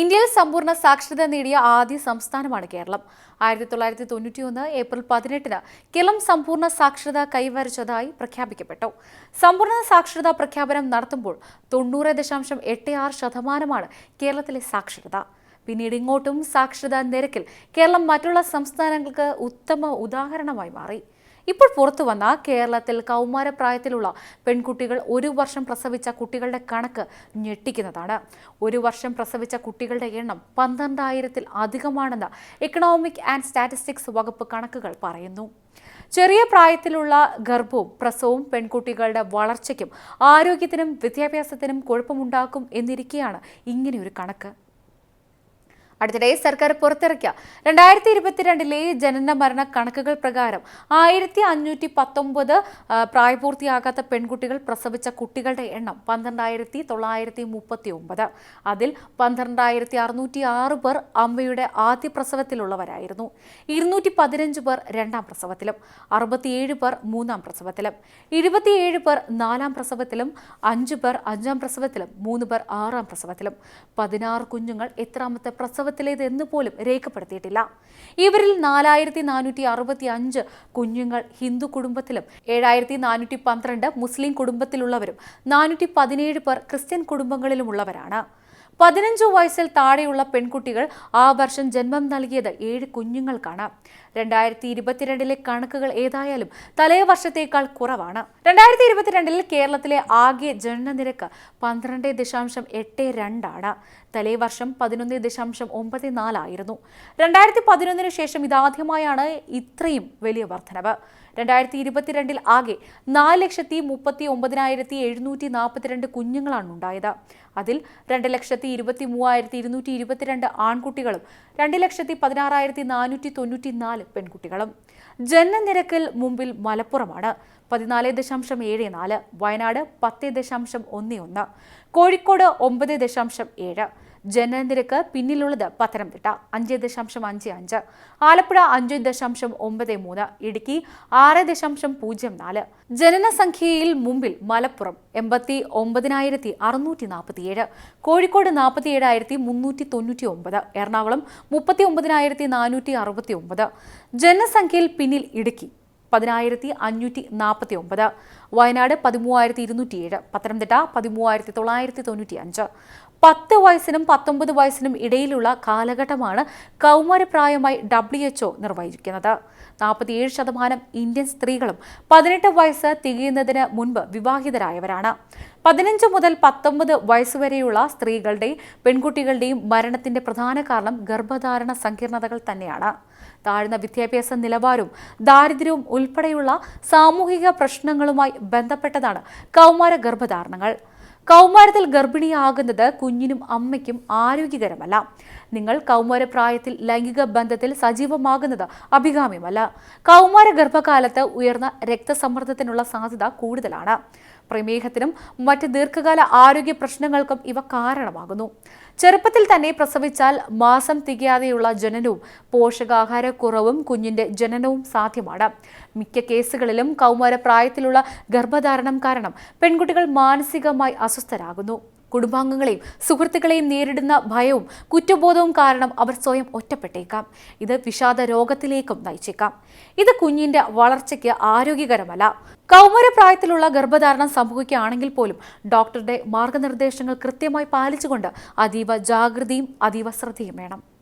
ഇന്ത്യയിൽ സമ്പൂർണ സാക്ഷരത നേടിയ ആദ്യ സംസ്ഥാനമാണ് കേരളം. ആയിരത്തി തൊള്ളായിരത്തി തൊണ്ണൂറ്റി ഒന്ന് ഏപ്രിൽ പതിനെട്ടിന് കേരളം സമ്പൂർണ സാക്ഷരത കൈവരിച്ചതായി പ്രഖ്യാപിക്കപ്പെട്ടു. സമ്പൂർണ സാക്ഷരതാ പ്രഖ്യാപനം നടത്തുമ്പോൾ തൊണ്ണൂറ് ദശാംശം എട്ട് ആറ് ശതമാനമാണ് കേരളത്തിലെ സാക്ഷരത. പിന്നീട് ഇങ്ങോട്ടും സാക്ഷരതാ നിരക്കിൽ കേരളം മറ്റുള്ള സംസ്ഥാനങ്ങൾക്ക് ഉത്തമ ഉദാഹരണമായി മാറി. ഇപ്പോൾ പുറത്തു വന്ന കേരളത്തിൽ കൗമാരപ്രായത്തിലുള്ള പെൺകുട്ടികൾ ഒരു വർഷം പ്രസവിച്ച കുട്ടികളുടെ കണക്ക് ഞെട്ടിക്കുന്നതാണ്. ഒരു വർഷം പ്രസവിച്ച കുട്ടികളുടെ എണ്ണം പന്ത്രണ്ടായിരത്തിൽ അധികമാണെന്ന് എക്കണോമിക് ആൻഡ് സ്റ്റാറ്റിസ്റ്റിക്സ് വകുപ്പ് കണക്കുകൾ പറയുന്നു. ചെറിയ പ്രായത്തിലുള്ള ഗർഭവും പ്രസവവും പെൺകുട്ടികളുടെ വളർച്ചയ്ക്കും ആരോഗ്യത്തിനും വിദ്യാഭ്യാസത്തിനും കുഴപ്പമുണ്ടാക്കും എന്നിരിക്കെയാണ് ഇങ്ങനെയൊരു കണക്ക്. അടുത്തിടെ സർക്കാർ പുറത്തിറക്കിയ രണ്ടായിരത്തി ഇരുപത്തിരണ്ടിലെ ജനന മരണ കണക്കുകൾ പ്രകാരം ആയിരത്തി അഞ്ഞൂറ്റി പത്തൊമ്പത് പ്രായപൂർത്തിയാകാത്ത പെൺകുട്ടികൾ പ്രസവിച്ച കുട്ടികളുടെ എണ്ണം പന്ത്രണ്ടായിരത്തി തൊള്ളായിരത്തി മുപ്പത്തി ഒമ്പത് അതിൽ പന്ത്രണ്ടായിരത്തി അറുന്നൂറ്റി ആറ് പേർ അമ്മയുടെ ആദ്യ പ്രസവത്തിലുള്ളവരായിരുന്നു. ഇരുന്നൂറ്റി പതിനഞ്ച് പേർ രണ്ടാം പ്രസവത്തിലും അറുപത്തിയേഴ് പേർ മൂന്നാം പ്രസവത്തിലും ഇരുപത്തിയേഴ് പേർ നാലാം പ്രസവത്തിലും അഞ്ച് പേർ അഞ്ചാം പ്രസവത്തിലും മൂന്ന് പേർ ആറാം പ്രസവത്തിലും. പതിനാറ് കുഞ്ഞുങ്ങൾ എത്രാമത്തെ പ്രസവ പ്രസവത്തിലേതെന്ന് പോലും രേഖപ്പെടുത്തിയിട്ടില്ല. ഇവരിൽ നാലായിരത്തി നാനൂറ്റി അറുപത്തി അഞ്ച് കുഞ്ഞുങ്ങൾ ഹിന്ദു കുടുംബത്തിലും ഏഴായിരത്തി നാനൂറ്റി പന്ത്രണ്ട് മുസ്ലിം കുടുംബത്തിലുള്ളവരും നാനൂറ്റി പതിനേഴ് പേർ ക്രിസ്ത്യൻ കുടുംബങ്ങളിലുമുള്ളവരാണ്. പതിനഞ്ചു വയസ്സിൽ താഴെയുള്ള പെൺകുട്ടികൾ ആ വർഷം ജന്മം നൽകിയത് ഏഴ് കുഞ്ഞുങ്ങൾക്കാണ്. രണ്ടായിരത്തി ഇരുപത്തിരണ്ടിലെ കണക്കുകൾ ഏതായാലും തലേ വർഷത്തേക്കാൾ കുറവാണ്. രണ്ടായിരത്തി ഇരുപത്തിരണ്ടിൽ കേരളത്തിലെ ആകെ ജനനനിരക്ക് പന്ത്രണ്ട് ദശാംശം എട്ട് രണ്ടാണ്. തലേ വർഷം പതിനൊന്ന് ദശാംശം ഒമ്പത് നാലായിരുന്നു. രണ്ടായിരത്തി പതിനൊന്നിന് ശേഷം ഇതാദ്യമായാണ് ഇത്രയും വലിയ വർധനവ്. രണ്ടായിരത്തി ഇരുപത്തിരണ്ടിൽ ആകെ നാല് ലക്ഷത്തി മുപ്പത്തി ഒമ്പതിനായിരത്തി എഴുന്നൂറ്റി നാൽപ്പത്തിരണ്ട് കുഞ്ഞുങ്ങളാണ് ഉണ്ടായത് അതിൽ രണ്ട് ലക്ഷത്തി ഇരുപത്തി മൂവായിരത്തി ഇരുന്നൂറ്റി ഇരുപത്തിരണ്ട് ആൺകുട്ടികളും രണ്ട് ലക്ഷത്തി പതിനാറായിരത്തി നാനൂറ്റി തൊണ്ണൂറ്റി നാല് പെൺകുട്ടികളും. ജനനനിരക്കിൽ മുമ്പിൽ മലപ്പുറമാണ്. പതിനാല് ദശാംശം ഏഴ് നാല് വയനാട് പത്ത് ദശാംശം ഒന്ന് ഒന്ന് കോഴിക്കോട് ഒമ്പത് ദശാംശം ഏഴ് ജനനനിരക്ക് പിന്നിലുള്ളത് പത്തനംതിട്ട. അഞ്ച് ദശാംശം അഞ്ച് അഞ്ച്. ആലപ്പുഴ അഞ്ച് ദശാംശം ഒമ്പത് മൂന്ന്. ഇടുക്കി ആറ് ദശാംശം പൂജ്യം നാല്. ജനനസംഖ്യയിൽ മുമ്പിൽ മലപ്പുറം എൺപത്തി ഒമ്പതിനായിരത്തി അറുന്നൂറ്റി നാൽപ്പത്തിയേഴ് കോഴിക്കോട് നാൽപ്പത്തി ഏഴായിരത്തി മുന്നൂറ്റി തൊണ്ണൂറ്റി ഒമ്പത് എറണാകുളം മുപ്പത്തി ഒമ്പതിനായിരത്തി നാനൂറ്റി അറുപത്തി ഒമ്പത് ജനസംഖ്യയിൽ പിന്നിൽ ഇടുക്കി പതിനായിരത്തി അഞ്ഞൂറ്റി നാൽപ്പത്തി ഒമ്പത് വയനാട് പതിമൂവായിരത്തി ഇരുന്നൂറ്റിയേഴ് പത്തനംതിട്ട പതിമൂവായിരത്തി തൊള്ളായിരത്തി തൊണ്ണൂറ്റി അഞ്ച് പത്ത് വയസ്സിനും പത്തൊമ്പത് വയസ്സിനും ഇടയിലുള്ള കാലഘട്ടമാണ് കൗമാരപ്രായമായി ഡബ്ല്യു എച്ച്ഒ നിർവഹിക്കുന്നത്. നാൽപ്പത്തിയേഴ് ശതമാനം ഇന്ത്യൻ സ്ത്രീകളും പതിനെട്ട് വയസ്സ് തികയുന്നതിന് മുൻപ് വിവാഹിതരായവരാണ്. പതിനഞ്ച് മുതൽ പത്തൊമ്പത് വയസ്സുവരെയുള്ള സ്ത്രീകളുടെയും പെൺകുട്ടികളുടെയും മരണത്തിന്റെ പ്രധാന കാരണം ഗർഭധാരണ സങ്കീർണതകൾ തന്നെയാണ്. താഴ്ന്ന വിദ്യാഭ്യാസ നിലവാരവും ദാരിദ്ര്യവും ഉൾപ്പെടെയുള്ള സാമൂഹിക പ്രശ്നങ്ങളുമായി ബന്ധപ്പെട്ടതാണ് കൗമാര ഗർഭധാരണങ്ങൾ. കൗമാരത്തിൽ ഗർഭിണിയാകുന്നത് കുഞ്ഞിനും അമ്മയ്ക്കും ആരോഗ്യകരമല്ല. നിങ്ങൾ കൗമാരപ്രായത്തിൽ ലൈംഗിക ബന്ധത്തിൽ സജീവമാകുന്നത് അഭികാമ്യമല്ല. കൗമാര ഗർഭകാലത്ത് ഉയർന്ന രക്തസമ്മർദ്ദത്തിനുള്ള സാധ്യത കൂടുതലാണ്. പ്രമേഹത്തിനും മറ്റ് ദീർഘകാല ആരോഗ്യ പ്രശ്നങ്ങൾക്കും ഇവ കാരണമാകുന്നു. ചെറുപ്പത്തിൽ തന്നെ പ്രസവിച്ചാൽ മാസം തികയാതെയുള്ള ജനനവും പോഷകാഹാരക്കുറവും കുഞ്ഞിന്റെ ജനനവും സാധ്യമാണ്. മിക്ക കേസുകളിലും കൗമാരപ്രായത്തിലുള്ള ഗർഭധാരണം കാരണം പെൺകുട്ടികൾ മാനസികമായി അസ്വസ്ഥരാകുന്നു. കുടുംബാംഗങ്ങളെയും സുഹൃത്തുക്കളെയും നേരിടുന്ന ഭയവും കുറ്റബോധവും കാരണം അവർ സ്വയം ഒറ്റപ്പെട്ടേക്കാം. ഇത് വിഷാദ രോഗത്തിലേക്കും നയിച്ചേക്കാം. ഇത് കുഞ്ഞിന്റെ വളർച്ചയ്ക്ക് ആരോഗ്യകരമല്ല. കൗമാരപ്രായത്തിലുള്ള ഗർഭധാരണം സംഭവിക്കുകയാണെങ്കിൽ പോലും ഡോക്ടറുടെ മാർഗനിർദ്ദേശങ്ങൾ കൃത്യമായി പാലിച്ചുകൊണ്ട് അതീവ ജാഗ്രതയും അതീവ ശ്രദ്ധയും വേണം.